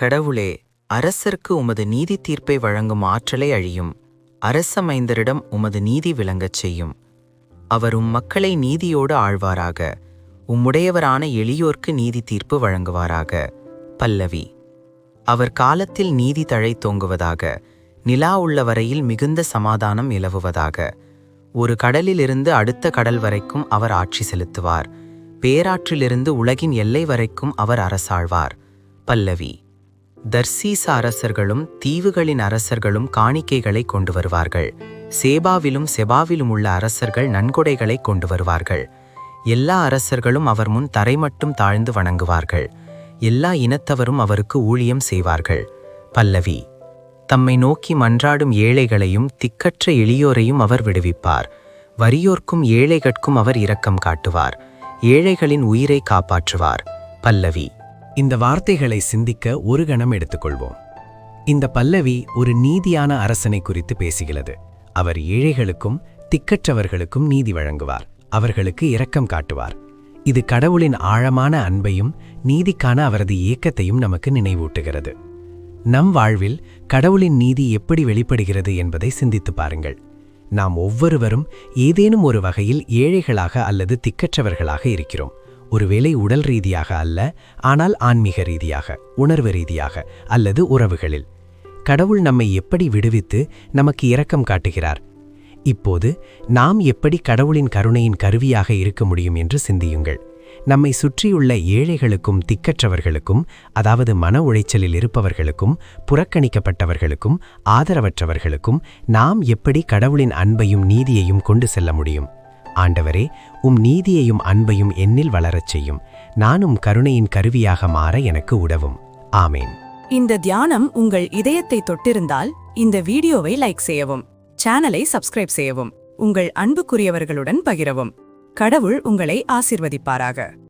கடவுளே அரசர்க்கு உமது நீதி தீர்ப்பை வழங்கும் ஆற்றலை அழியும். அரசமைந்தரிடம் உமது நீதி விளங்கச் செய்யும். அவர் உம் மக்களை நீதியோடு ஆழ்வாராக உம்முடையவரான எளியோர்க்கு நீதி தீர்ப்பு வழங்குவாராக. பல்லவி அவர் காலத்தில் நீதி தழை தோங்குவதாக நிலா உள்ள வரையில் மிகுந்த சமாதானம் நிலவுவதாக. ஒரு கடலிலிருந்து அடுத்த கடல் வரைக்கும் அவர் ஆட்சி செலுத்துவார். பேராற்றிலிருந்து உலகின் எல்லை வரைக்கும் அவர் அரசாழ்வார். பல்லவி தர்சீச அரசர்களும் தீவுகளின் அரசர்களும் காணிக்கைகளை கொண்டு வருவார்கள். சேபாவிலும் செபாவிலும் உள்ள அரசர்கள் நன்கொடைகளை கொண்டு வருவார்கள். எல்லா அரசர்களும் அவர் முன் தரை மட்டும் தாழ்ந்து வணங்குவார்கள். எல்லா இனத்தவரும் அவருக்கு ஊழியம் செய்வார்கள். பல்லவி தம்மை நோக்கி மன்றாடும் ஏழைகளையும் திக்கற்ற எளியோரையும் அவர் விடுவிப்பார். வறியோர்க்கும் ஏழைகட்கும் அவர் இரக்கம் காட்டுவார். ஏழைகளின் உயிரை காப்பாற்றுவார். பல்லவி இந்த வார்த்தைகளை சிந்திக்க ஒரு கணம் எடுத்துக்கொள்வோம். இந்த பல்லவி ஒரு நீதியான அரசனை குறித்து பேசுகிறது. அவர் ஏழைகளுக்கும் திக்கற்றவர்களுக்கும் நீதி வழங்குவார். அவர்களுக்கு இரக்கம் காட்டுவார். இது கடவுளின் ஆழமான அன்பையும் நீதிக்கான அவரது ஏக்கத்தையும் நமக்கு நினைவூட்டுகிறது. நம் வாழ்வில் கடவுளின் நீதி எப்படி வெளிப்படுகிறது என்பதை சிந்தித்துப் பாருங்கள். நாம் ஒவ்வொருவரும் ஏதேனும் ஒரு வகையில் ஏழைகளாக அல்லது திக்கற்றவர்களாக இருக்கிறோம். ஒருவேளை உடல் ரீதியாக அல்ல ஆனால் ஆன்மீக ரீதியாக உணர்வு ரீதியாக அல்லது உறவுகளில். கடவுள் நம்மை எப்படி விடுவித்து நமக்கு இரக்கம் காட்டுகிறார்? இப்போது நாம் எப்படி கடவுளின் கருணையின் கருவியாக இருக்க முடியும் என்று சிந்தியுங்கள். நம்மை சுற்றியுள்ள ஏழைகளுக்கும் திக்கற்றவர்களுக்கும் அதாவது மன உளைச்சலில் இருப்பவர்களுக்கும் புறக்கணிக்கப்பட்டவர்களுக்கும் ஆதரவற்றவர்களுக்கும் நாம் எப்படி கடவுளின் அன்பையும் நீதியையும் கொண்டு செல்ல முடியும்? ஆண்டவரே உம் நீதியையும் அன்பையும் என்னில் வளரச் செய்யும். நானும் கருணையின் கருவியாக மாற எனக்கு உதவும். ஆமேன். இந்த தியானம் உங்கள் இதயத்தை தொட்டிருந்தால் இந்த வீடியோவை லைக் செய்யவும் சேனலை சப்ஸ்கிரைப் செய்யவும் உங்கள் அன்புக்குரியவர்களுடன் பகிரவும். கடவுள் உங்களை ஆசிர்வதிப்பாராக.